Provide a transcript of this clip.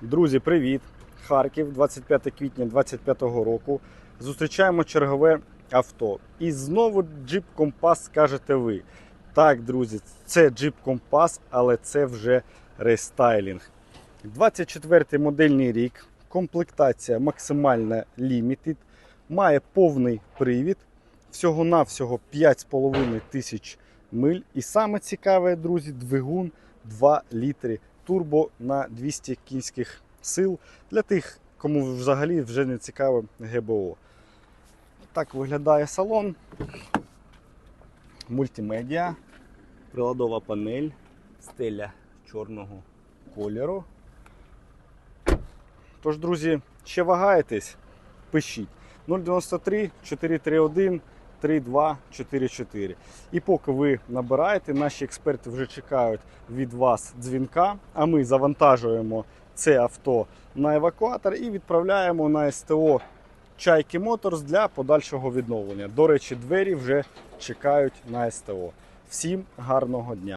Друзі, привіт! Харків, 25 квітня 2025 року. Зустрічаємо чергове авто. І знову джип Компас, скажете ви. Так, друзі, це джип Компас, але це вже рестайлінг. 24-й модельний рік, комплектація максимальна Limited, має повний привід, всього-навсього 5,5 тисяч миль. І саме цікаве, друзі, двигун 2 літри турбо на 200 кінських сил для тих, кому взагалі вже не цікаве ГБО. Так виглядає салон. Мультимедіа, приладова панель, стеля чорного кольору. Тож, друзі, ще вагаєтесь? Пишіть 093 431 3244. І поки ви набираєте, наші експерти вже чекають від вас дзвінка, а ми завантажуємо це авто на евакуатор і відправляємо на СТО Чайки Моторс для подальшого відновлення. До речі, двері вже чекають на СТО. Всім гарного дня!